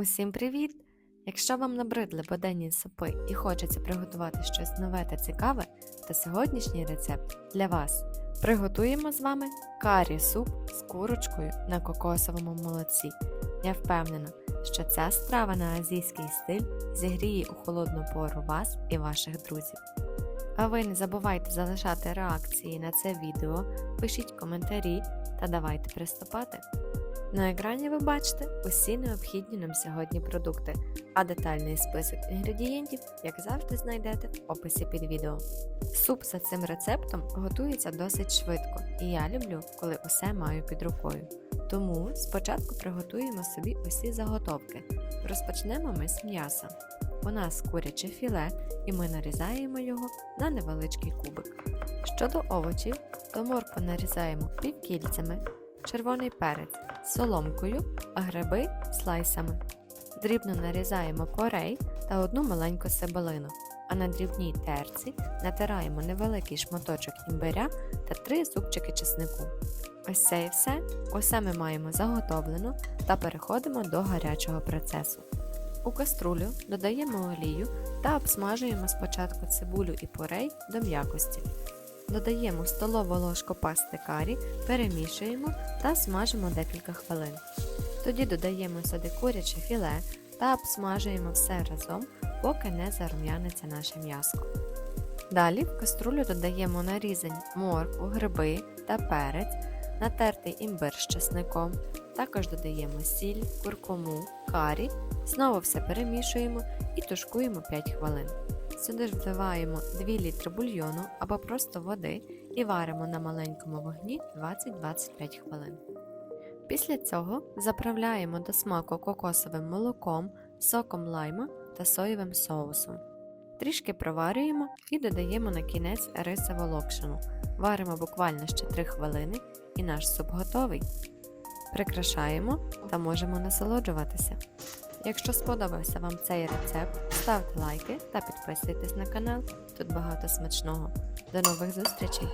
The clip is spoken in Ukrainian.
Усім привіт! Якщо вам набридли буденні супи і хочеться приготувати щось нове та цікаве, то сьогоднішній рецепт для вас. Приготуємо з вами карі суп з курочкою на кокосовому молоці. Я впевнена, що ця страва на азійський стиль зігріє у холодну пору вас і ваших друзів. А ви не забувайте залишати реакції на це відео, пишіть коментарі та давайте приступати. На екрані ви бачите усі необхідні нам сьогодні продукти, а детальний список інгредієнтів, як завжди, знайдете в описі під відео. Суп за цим рецептом готується досить швидко, і я люблю, коли усе маю під рукою. Тому спочатку приготуємо собі усі заготовки. Розпочнемо ми з м'яса. У нас куряче філе, і ми нарізаємо його на невеличкий кубик. Щодо овочів, то моркву нарізаємо півкільцями, червоний перець соломкою, а гриби слайсами. Дрібно нарізаємо порей та одну маленьку цибулину, а на дрібній терці натираємо невеликий шматочок імбиря та три зубчики чеснику. Ось це і все. Усе ми маємо заготовлено та переходимо до гарячого процесу. У каструлю додаємо олію та обсмажуємо спочатку цибулю і порей до м'якості. Додаємо столову ложку пасти карі, перемішуємо та смажимо декілька хвилин. Тоді додаємо сюди куряче філе та обсмажуємо все разом, поки не зарум'яниться наше м'ясо. Далі в каструлю додаємо нарізані моркву, гриби та перець, натертий імбир з чесником. Також додаємо сіль, куркуму, карі, знову все перемішуємо і тушкуємо 5 хвилин. Сюди ж вливаємо 2 літри бульйону або просто води і варимо на маленькому вогні 20-25 хвилин. Після цього заправляємо до смаку кокосовим молоком, соком лайма та соєвим соусом. Трішки проварюємо і додаємо на кінець рисову локшину. Варимо буквально ще 3 хвилини і наш суп готовий. Прикрашаємо та можемо насолоджуватися. Якщо сподобався вам цей рецепт, ставте лайки та підписуйтесь на канал. Тут багато смачного. До нових зустрічей!